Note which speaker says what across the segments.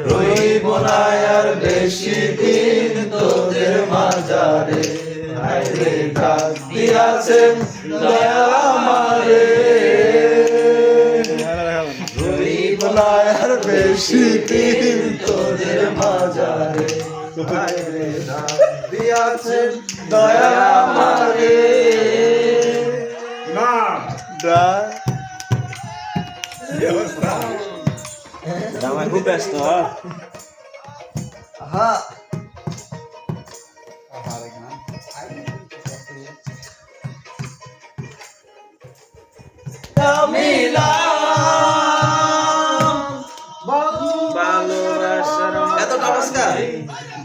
Speaker 1: রইব না আর বেশি দিন তোদের মাজারে আইরে ডাক দিয়াছেন দয়া মারে রইব না আর বেশি দিন তোদের মাঝারে। আইরে ডাক দিয়াছেন দয়া
Speaker 2: মারে
Speaker 1: ডাক
Speaker 3: আমার খুব ব্যস্ত
Speaker 1: হ্যাঁ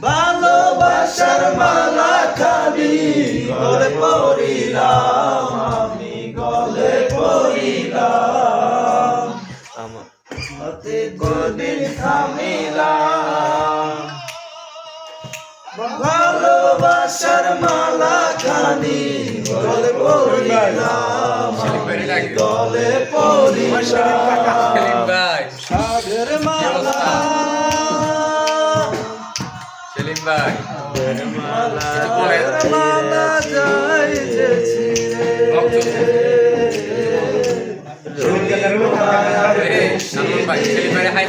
Speaker 3: ভালোবাসার
Speaker 1: মালা খালি গলে পড়িলাম গদিন থামিলাম ভালোবাসার মালা খানি গলে পড়িলাম গলে পড়িলাম সাগর মালা।
Speaker 4: সেলিম ভাই।
Speaker 3: মালা
Speaker 1: মালা যাইতেছি রে